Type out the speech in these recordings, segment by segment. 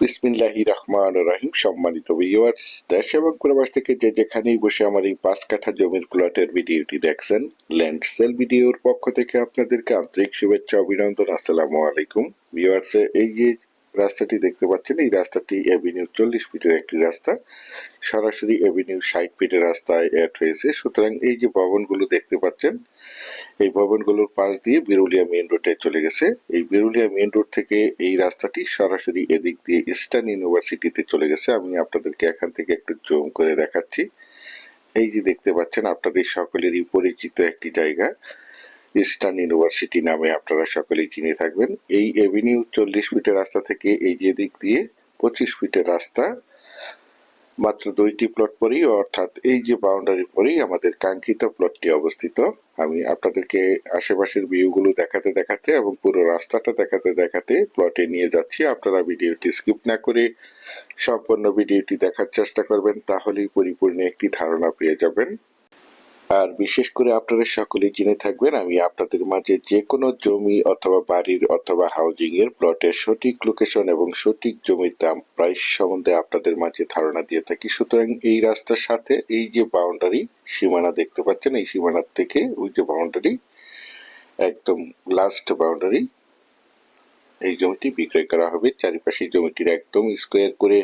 বিসমিল্লাহি রহমান রহিম। সম্মানিত ভিউয়ার্স দেশ এবং প্রবাস থেকে যে যেখানেই বসে আমার এই পাঁচ কাঠা জমির প্লটের ভিডিওটি দেখছেন ল্যান্ড সেল ভিডিওর পক্ষ থেকে আপনাদেরকে আন্তরিক শুভেচ্ছা, অভিনন্দন, আসসালামু আলাইকুম। ভিউয়ার্স এই যে রাস্তাটি দেখতে পাচ্ছেন, এই রাস্তাটি এভিনিউ চল্লিশ ফিটের একটি রাস্তা, সরাসরি এভিনিউ ষাট ফিটের রাস্তায় অ্যাড হয়েছে সুতরাং এই যে ভবনগুলো দেখতে পাচ্ছেন, এই ভবনগুলোর পাশ দিয়ে বিরুলিয়া মেইন রোডে চলে গেছে। এই বিরুলিয়া মেইন রোড থেকে এই রাস্তাটি সরাসরি এদিক দিয়ে ইস্টার্ন ইউনিভার্সিটিতে চলে গেছে। আমি আপনাদেরকে এখান থেকে একটু জুম করে দেখাচ্ছি। এই যে দেখতে পাচ্ছেন, আপনাদের সকলেরই পরিচিত একটি জায়গা। ইস্টার্ন ইউনিভার্সিটি নামে আপনারা সকলেই চিনে থাকবেন। এই এভিনিউ চল্লিশ ফিটের রাস্তা থেকে এই যে দিক দিয়ে পঁচিশ ফিটের রাস্তা, মাত্র দুইটি প্লট পরেই, অর্থাৎ এই যে বাউন্ডারির পরেই আমাদের কাঙ্ক্ষিত প্লটটি অবস্থিত। আমি আপনাদেরকে আশেপাশের ভিউগুলো দেখাতে দেখাতে এবং পুরো রাস্তাটা দেখাতে দেখাতে প্লটে নিয়ে যাচ্ছি। আপনারা ভিডিওটি স্কিপ না করে সম্পূর্ণ ভিডিওটি দেখার চেষ্টা করবেন, তাহলেই পরিপূর্ণ একটি ধারণা পেয়ে যাবেন। আর বিশেষ করে আপনারা সকলেই জেনে থাকবেন, আমি আপনাদের মাঝে যে কোনো জমি অথবা বাড়ির অথবা হাউজিং এর প্লটের সঠিক লোকেশন এবং সঠিক জমির দাম প্রাইস সম্বন্ধে আপনাদের মাঝে ধারণা দিয়ে থাকি। সুতরাং এই রাস্তার সাথে এই যে বাউন্ডারি সীমানা দেখতে পাচ্ছেন, এই সীমানার থেকে ওই যে বাউন্ডারি একদম লাস্ট বাউন্ডারি এই জমিটি বিক্রয় করা হবে। চারিপাশে জমিটির একদম স্কোয়ার করে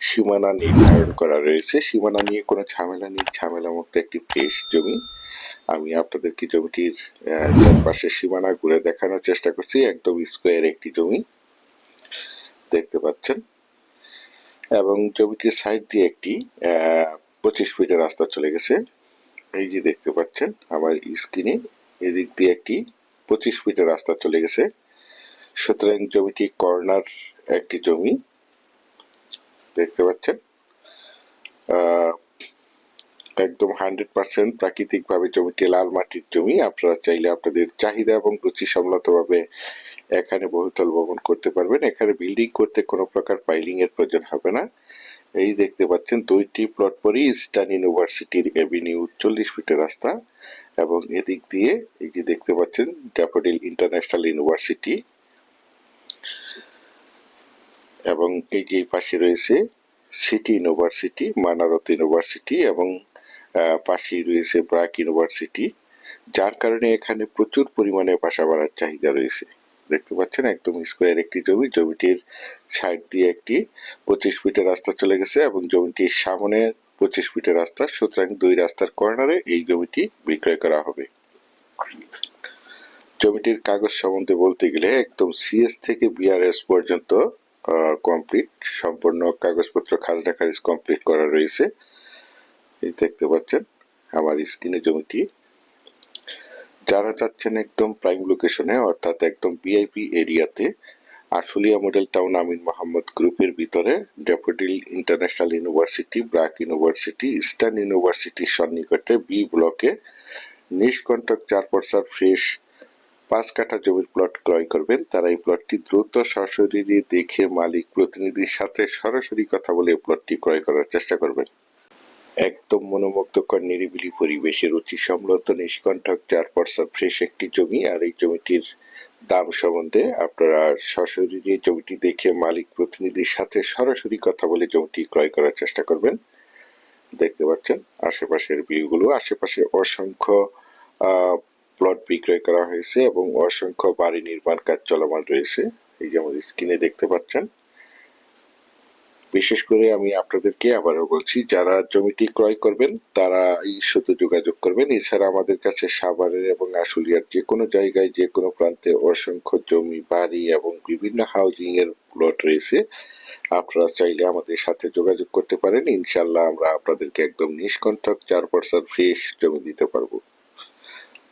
সীমানা নির্ধারণ করা রয়েছে। সীমানা নিয়ে কোনো ঝামেলা নেই। ঝামেলা মুক্ত একটি ফ্রেশ জমি। আমি আপনাদেরকে জমিটির চারপাশের সীমানা ঘুরে দেখানোর চেষ্টা করছি। একদম স্কোয়ার একটি জমি। দেখতে পাচ্ছেন? এবং জমিটির সাইড দিয়ে একটি পঁচিশ ফিটের রাস্তা চলে গেছে। এই যে দেখতে পাচ্ছেন, আমার স্ক্রিনে এদিক দিয়ে একটি পঁচিশ ফিটের রাস্তা চলে গেছে। সুতরাং জমিটি কর্নার একটি জমি। দেখতে পাচ্ছেন? একদম হান্ড্রেড পার্সেন্ট প্রাকৃতিক ভাবে জমিটি লাল মাটির জমি। আপনারা চাইলে আপনাদের চাহিদা এবং রুচি ভাবে এখানে বহুতল ভবন করতে পারবেন। এখানে বিল্ডিং করতে কোনো প্রকার পাইলিং এর প্রয়োজন হবে না। এই দেখতে পাচ্ছেন, দুইটি প্লট পরই ইস্টার্ন ইউনিভার্সিটির এভিনিউ চল্লিশ ফিটের রাস্তা এবং এদিক দিয়ে এই যে দেখতে পাচ্ছেন, ড্যাফোডিল ইন্টারন্যাশনাল ইউনিভার্সিটি। এবং এই পাশে রয়েছে? সিটি ইউনিভার্সিটি, মানারত ইউনিভার্সিটি এবং পাশেই রয়েছে ব্রাক ইউনিভার্সিটি, যার কারণে এখানে প্রচুর পরিমাণে বাসা বাড়ার চাহিদা রয়েছে। দেখতে পাচ্ছেন একদম স্কোয়ার একটি জমি, জমিটির সাইড দিয়ে একটি পঁচিশ ফিটের রাস্তা চলে গেছে এবং জমিটির সামনে পঁচিশ ফিটের রাস্তা, সুতরাং দুই রাস্তার কর্নারে এই জমিটি বিক্রয় করা হবে। জমিটির কাগজ সম্বন্ধে বলতে গেলে একদম সিএস থেকে বিআরএস পর্যন্ত কমপ্লিট সম্পূর্ণ কাগজপত্র খাজনা খারিজ কমপ্লিট করা রয়েছে। এই দেখতে পাচ্ছেন, আমার স্ক্রিনে জমিটি। যারা চাচ্ছেন একদম প্রাইম লোকেশনে অর্থাৎ একদম বিআইপি এরিয়াতে আশুলিয়া মডেল টাউন আমিন মোহাম্মদ গ্রুপের ভিতরে Daffodil international university BRAC university eastern ইউনিভার্সিটির সন্নিকটে বি ব্লকে নিষ্কণ্টক চার পরসার ফ্রেশ পাঁচ কাঠা জমির প্লট ক্রয় করবেন। তারা এই প্লটটি দ্রুত সরাসরি দেখে মালিক প্রতিনিধির সাথে সরাসরি কথা বলে প্লটটি ক্রয় করার চেষ্টা করবেন। একদম মনোমুগ্ধকর, নিরিবিলি পরিবেশে রুচি সম্মত নিষ্কণ্ঠক চার পরসা ফ্রেশ একটি জমি, আর এই জমিটির দাম সম্বন্ধে আপনারা সরাসরি জমিটি দেখে মালিক প্রতিনিধির সাথে সরাসরি কথা বলে জমিটি ক্রয় করার চেষ্টা করবেন। দেখতে পাচ্ছেন, আশেপাশের ভিউগুলো আশেপাশে অসংখ্য প্লট বিক্রয় করা হয়েছে এবং অসংখ্য বাড়ি নির্মাণ কাজ চলমান রয়েছে। এই যেমন স্ক্রিনে দেখতে পাচ্ছেন। বিশেষ করে আমি আপনাদেরকে আবারও বলছি, যারা জমিটি ক্রয় করবেন, তারা এই শুধু যোগাযোগ করবেন। এছাড়া আমাদের কাছে সাভারের এবং আশুলিয়ার যে কোনো জায়গায় যে কোনো প্রান্তে অসংখ্য জমি, বাড়ি এবং বিভিন্ন হাউজিং এর প্লট রয়েছে। আপনারা চাইলে আমাদের সাথে যোগাযোগ করতে পারেন। ইনশাল্লাহ আমরা আপনাদেরকে একদম নিষ্কণ্ঠক চার পার্সেন্ট ফ্রেশ জমি দিতে পারব।